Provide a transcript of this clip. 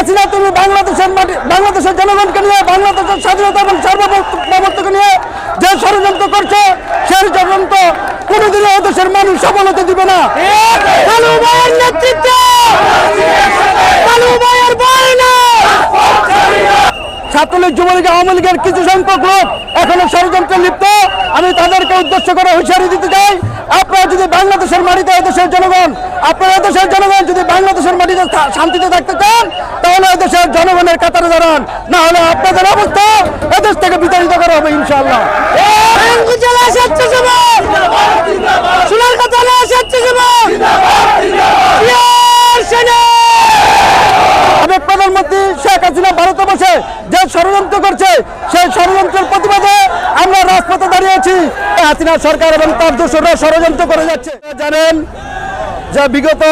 হাসিনা তুমি বাংলাদেশের মাটি বাংলাদেশের জনগণকে নিয়ে, বাংলাদেশের স্বাধীনতা এবং সার্বভৌমত্বকে নিয়ে যে ষড়যন্ত্র করছে, সেই ষড়যন্ত্র কোনোদিনও দেশের মানুষ সফল হতে দিবে না! ছাত্রলীগ যুবলীগ আওয়ামী লীগের কিছু সংখ্যক লোক এখনও ষড়যন্ত্রে লিপ্ত। আমি তাদেরকে উদ্দেশ্য করে হুঁশিয়ারি দিতে চাই। যদি বাংলাদেশের মাটিতে এদেশের জনগণ আপনারা এদেশের জনগণ যদি বাংলাদেশের মাটিতে শান্তিতে থাকতে চান তাহলে এদেশের জনগণের কাতারে দাঁড়ান। না হলে আপনাদের অবস্থা এদেশ থেকে বিতাড়িত করা হবে জিয়ার সাবেক প্রধানমন্ত্রী শেখ হাসিনা ভারতে বসে যে ষড়যন্ত্র করছে সেই ষড়যন্ত্রের প্রতিবাদে আমরা রাজপথে দাঁড়িয়েছি হাসিনা সরকার এবং তার দোষরা ষড়যন্ত্র করে যাচ্ছে। জানেন যা বিগত